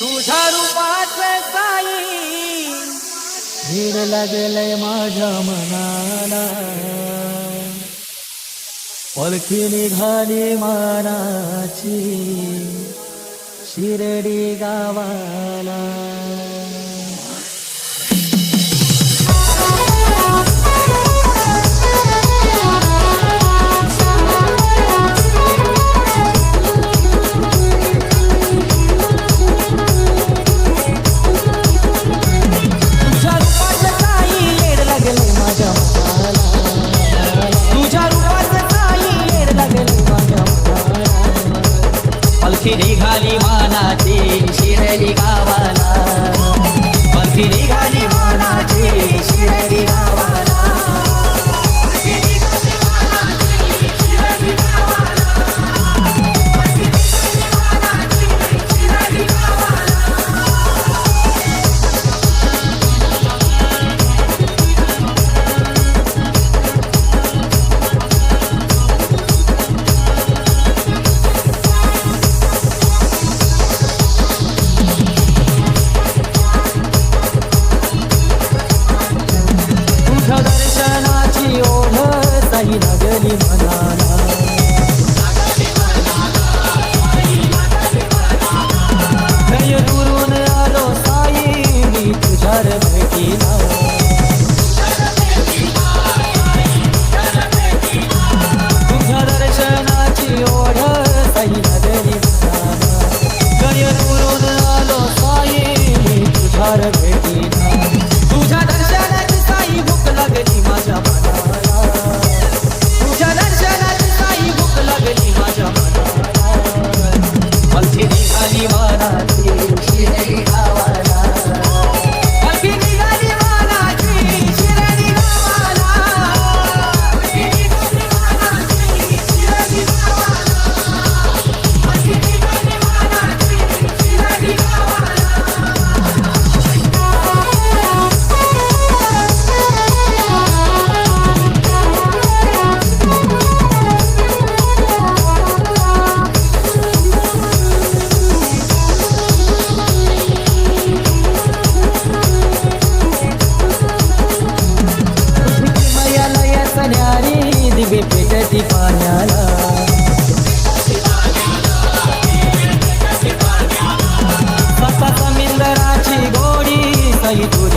तुझ्या रूपाच साई. भीड लागेलय माझ्या मनाला. पलखी निघाली मानाची. शिरडी गावाला. गावाला. पंथी निघा.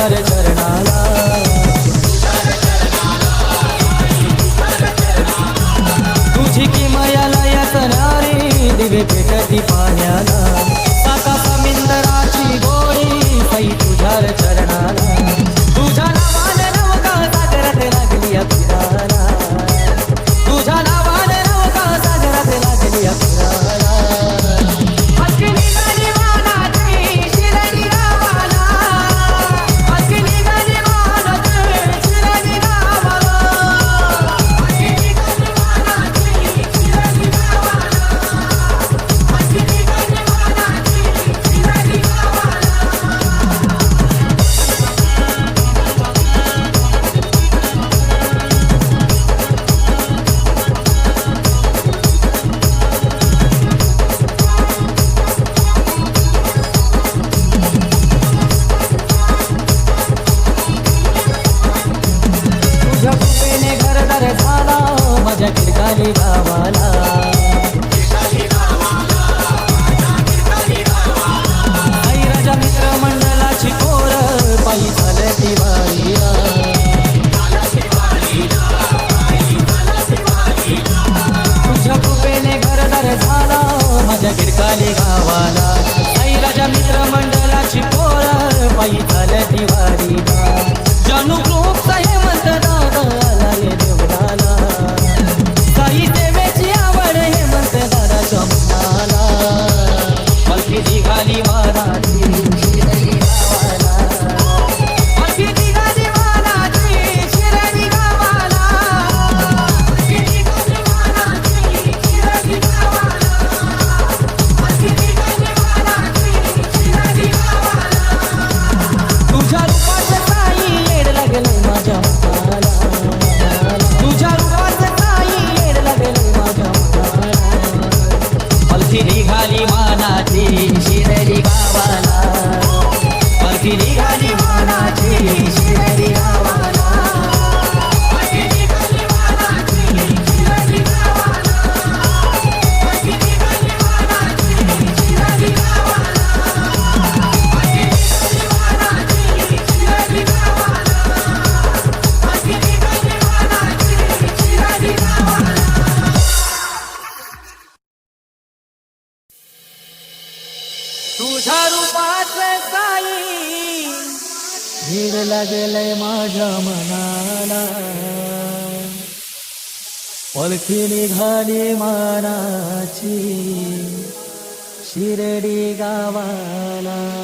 말해줘. तुझ्या साई. भीड लागलंय माझ्या मनाला. पलखी निघाली मानाची शिर्डी गावाला.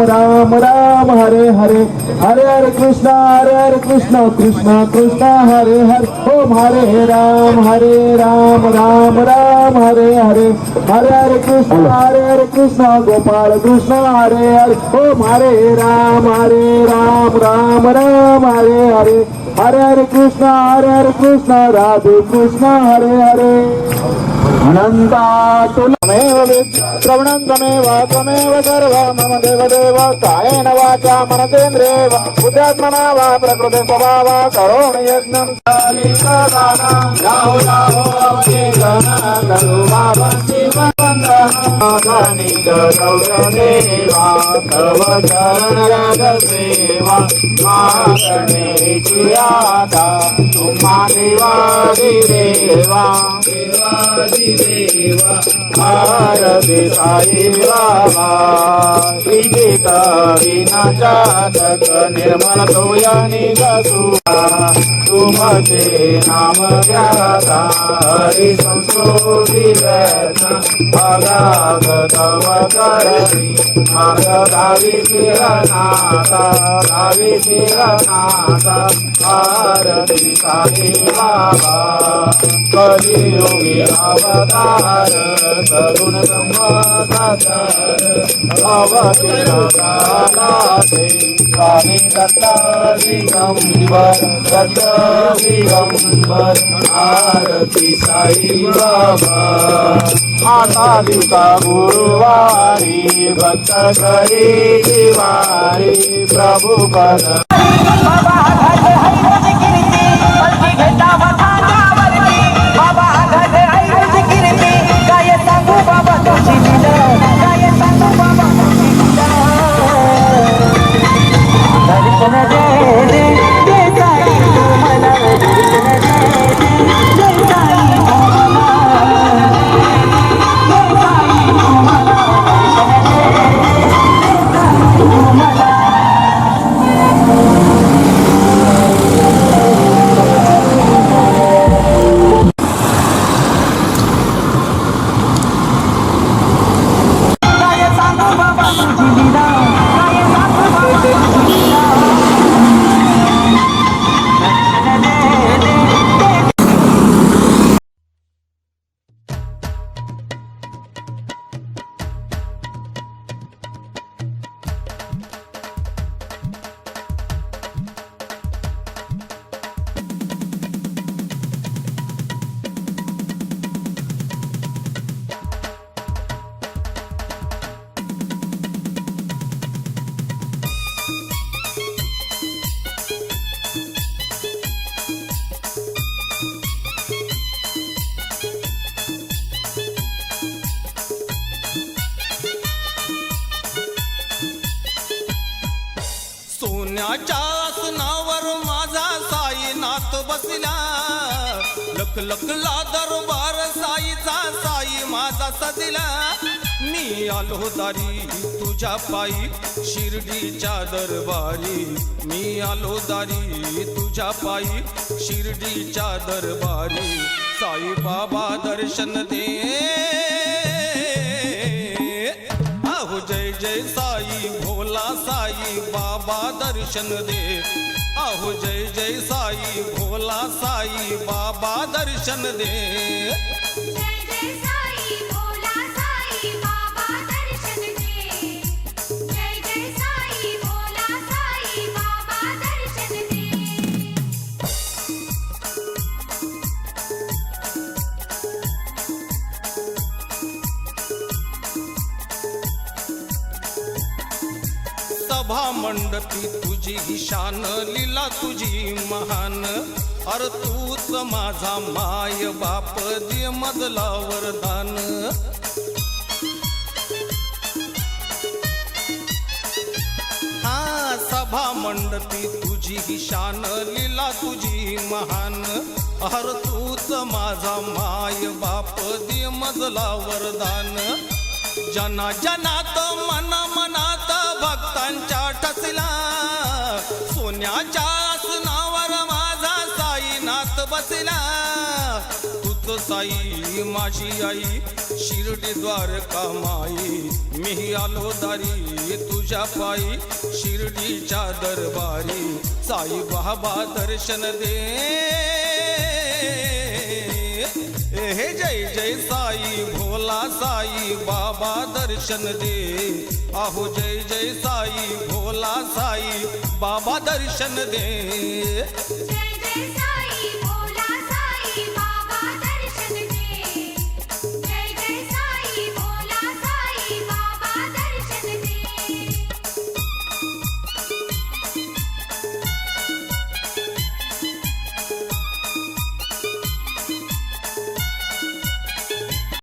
राम राम राम हरे हरे. हरे हरे कृष्णा हरे हरे कृष्णा कृष्णा कृष्णा हरे हरे. ओम हरे राम हरे राम राम राम हरे हरे. हरे हरे कृष्णा हरे हरे कृष्णा गोपाल कृष्णा हरे हरे. ओम हरे राम हरे राम राम राम हरे हरे. हरे हरे कृष्णा हरे हरे कृष्णा राधे कृष्णा हरे हरे. अनंता तुलमेव श्रवणं त्वमेव त्वमेव सर्व मम देवदेव कायेन वाचा मनसेन्द्रेव बुद्ध्यात्मना वा प्रकृते स्वभावा करोमि यज्ञं चालिकदाना देवा देवा अवतीर्णा करो भावन्ति वन्दनानि गौरदेवा भारती साई बाबा निर्मल तोयानी गसुआ तुमचे नाम ज्ञाता हरी संस्कृती भगागतव करणी मार्ग गावी शिरनाथा दावी शिरनाथा भारती साई बाबा। कलियुगी अवतार तरुण संवादाचार अवतीर्णाते स्वामी दत्ता दिगंबर दत्त दिगंबर आरती साई बाबा आषाढीचा गुरुवारी भक्त करी दिवारी प्रभू पद लख दरबार साईचा साई माझा सजला. मी आलो दारी तुझ्या पायी शिर्डीच्या दरबारी. मी आलो दारी तुझ्या पायी शिर्डीच्या दरबारी. साई बाबा दर्शन दे. आहो जय जय साई हो भोला साई बाबा दर्शन दे. आहो जय जय साई भोला साई बाबा दर्शन दे. सभा मंडपी तुझी शान लीला तुझी महान. अर तूच माझा माय बाप दे मजला वरदान. हा सभा मंडपी तुझी शान लीला तुझी महान. अर तूच माझा माय बाप दे मजला वरदान. जना जनात मन मनात भक्तांच्या ठसला सोन्याच्या आसनावर माझा साईनाथ बसला. तूच साई माझी आई शिर्डी द्वारका माई मी आलो दारी तुझ्या पायी शिर्डीच्या दरबारी. साई बाबा दर्शन दे. हे जय जय साई भोला साई बाबा दर्शन दे. आहो जय जय साई भोला साई बाबा दर्शन दे.